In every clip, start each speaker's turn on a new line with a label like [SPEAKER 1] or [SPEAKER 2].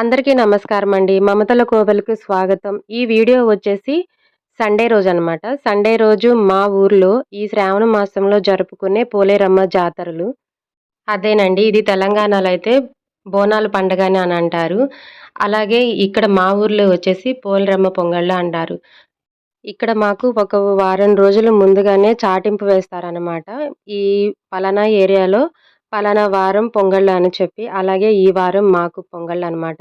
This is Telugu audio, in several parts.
[SPEAKER 1] అందరికీ నమస్కారం అండి. మమతల కోవెలకు స్వాగతం. ఈ వీడియో వచ్చేసి సండే రోజు అనమాట సండే రోజు మా ఊర్లో ఈ శ్రావణ మాసంలో జరుపుకునే పోలేరమ్మ జాతరలు. అదేనండి ఇది తెలంగాణలో అయితే బోనాల పండుగ అని అంటారు. అలాగే ఇక్కడ మా ఊర్లో వచ్చేసి పోలేరమ్మ పొంగళ్ళు అంటారు. ఇక్కడ మాకు ఒక వారం రోజులు ముందుగానే చాటింపు వేస్తారనమాట ఈ పలానా ఏరియాలో పలానా వారం పొంగళ్ళు అని చెప్పి అలాగే ఈ వారం మాకు పొంగళ్ళు అనమాట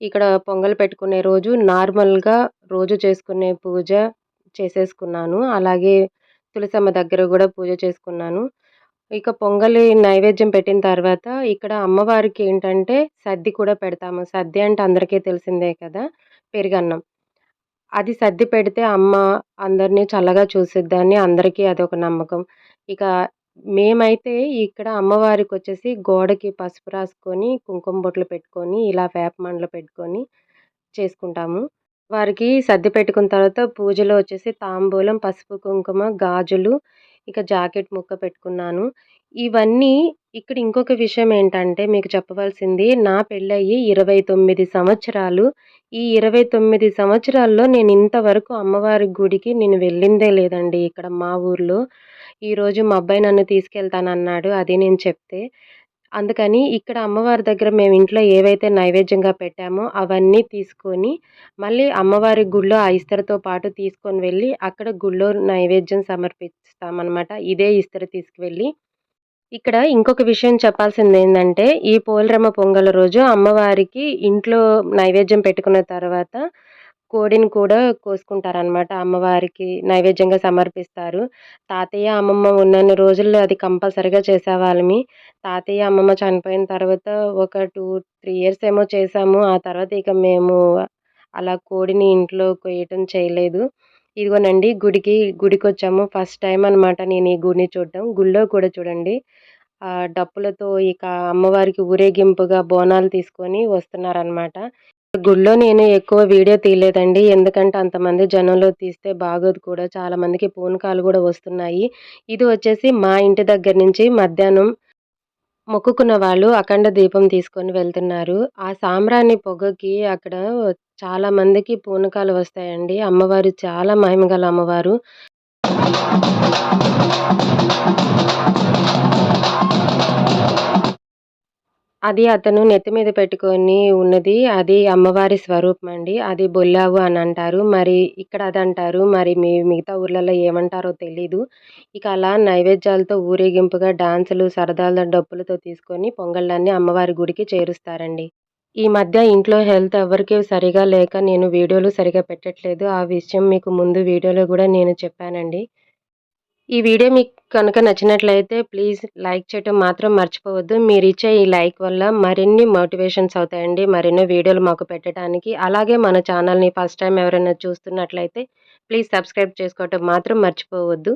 [SPEAKER 1] ఇక్కడ పొంగల్ పెట్టుకునే రోజు నార్మల్గా రోజు చేసుకునే పూజ చేసేసుకున్నాను. అలాగే తులసమ్మ దగ్గర కూడా పూజ చేసుకున్నాను. ఇక పొంగలి నైవేద్యం పెట్టిన తర్వాత ఇక్కడ అమ్మవారికి ఏంటంటే సద్ది కూడా పెడతాము. సద్ది అంటే అందరికీ తెలిసిందే కదా పెరుగన్నం. అది సర్ది పెడితే అమ్మ అందరినీ చల్లగా చూసిద్దని అందరికీ అదొక నమ్మకం. ఇక మేమైతే ఇక్కడ అమ్మవారికి వచ్చేసి గోడకి పసుపు రాసుకొని కుంకుమ బొట్లు పెట్టుకొని ఇలా వేపమండలు పెట్టుకొని చేసుకుంటాము. వారికి సర్ది పెట్టుకున్న తర్వాత పూజలో వచ్చేసి తాంబూలం పసుపు కుంకుమ గాజులు ఇక జాకెట్ ముక్క పెట్టుకున్నాను. ఇవన్నీ ఇక్కడ ఇంకొక విషయం ఏంటంటే మీకు చెప్పవలసింది నా పెళ్ళయ్యి ఇరవై తొమ్మిది సంవత్సరాలు. ఈ ఇరవై తొమ్మిది సంవత్సరాల్లో నేను ఇంతవరకు అమ్మవారి గుడికి నేను వెళ్ళిందే లేదండి ఇక్కడ మా ఊర్లో. ఈరోజు మా అబ్బాయి నన్ను తీసుకెళ్తానన్నాడు అది నేను చెప్తే. అందుకని ఇక్కడ అమ్మవారి దగ్గర మేము ఇంట్లో ఏవైతే నైవేద్యంగా పెట్టామో అవన్నీ తీసుకొని మళ్ళీ అమ్మవారి గుళ్ళో ఆ ఇస్తరితో పాటు తీసుకొని వెళ్ళి అక్కడ గుళ్ళో నైవేద్యం సమర్పిస్తామన్నమాట. ఇదే ఇస్తరి తీసుకువెళ్ళి ఇక్కడ ఇంకొక విషయం చెప్పాల్సింది ఏంటంటే ఈ పోలరమ్మ పొంగల్ రోజు అమ్మవారికి ఇంట్లో నైవేద్యం పెట్టుకున్న తర్వాత కోడిని కూడా కోసుకుంటారనమాట అమ్మవారికి నైవేద్యంగా సమర్పిస్తారు. తాతయ్య అమ్మమ్మ ఉన్నన్ని రోజుల్లో అది కంపల్సరిగా చేసేవాళ్ళమి. తాతయ్య అమ్మమ్మ చనిపోయిన తర్వాత ఒక టూ త్రీ ఇయర్స్ ఏమో చేసాము ఆ తర్వాత ఇక మేము అలా కోడిని ఇంట్లో కొయ్యటం చేయలేదు. ఇదిగోనండి గుడికి గుడికి వచ్చాము ఫస్ట్ టైం అనమాట నేను ఈ గుడిని చూడటం. గుళ్ళో కూడా చూడండి. డప్పులతో ఇక అమ్మవారికి ఊరేగింపుగా బోనాలు తీసుకొని వస్తున్నారనమాట గుళ్ళో నేను ఎక్కువ వీడియో తీయలేదండి. ఎందుకంటే అంతమంది జనంలో తీస్తే బాగోదు కూడా. చాలామందికి పూనకాలు కూడా వస్తున్నాయి. ఇది వచ్చేసి మా ఇంటి దగ్గర నుంచి మధ్యాహ్నం మొక్కుకున్న వాళ్ళు అఖండ దీపం తీసుకొని వెళ్తున్నారు. ఆ సాంబ్రాణి పొగకి అక్కడ చాలా మందికి పూనకాలు వస్తాయండి. అమ్మవారు చాలా మహిమగల అమ్మవారు. అది అతను నెత్తి మీద పెట్టుకొని ఉన్నది. అది అమ్మవారి స్వరూపం అండి అది బొల్లావు అని అంటారు. మరి ఇక్కడ అది అంటారు. మరి మీ మిగతా ఊర్లలో ఏమంటారో తెలీదు. ఇక అలా నైవేద్యాలతో ఊరేగింపుగా డాన్సులు సరదాల డప్పులతో తీసుకొని పొంగళ్ళన్నీ అమ్మవారి గుడికి చేరుస్తారండి. ఈ మధ్య ఇంట్లో హెల్త్ ఎవరికి సరిగా లేక నేను వీడియోలు సరిగా పెట్టట్లేదు. ఆ విషయం మీకు ముందు వీడియోలో కూడా నేను చెప్పానండి. ఈ వీడియో మీకు కనుక నచ్చినట్లయితే ప్లీజ్ లైక్ చేయటం మాత్రం మర్చిపోవద్దు. మీరు ఇచ్చే ఈ లైక్ వల్ల మరిన్ని మోటివేషన్స్ అవుతాయండి. మరెన్నో వీడియోలు మాకు పెట్టడానికి. అలాగే మన ఛానల్ని ఫస్ట్ టైం ఎవరైనా చూస్తున్నట్లయితే ప్లీజ్ సబ్స్క్రైబ్ చేసుకోవటం మాత్రం మర్చిపోవద్దు.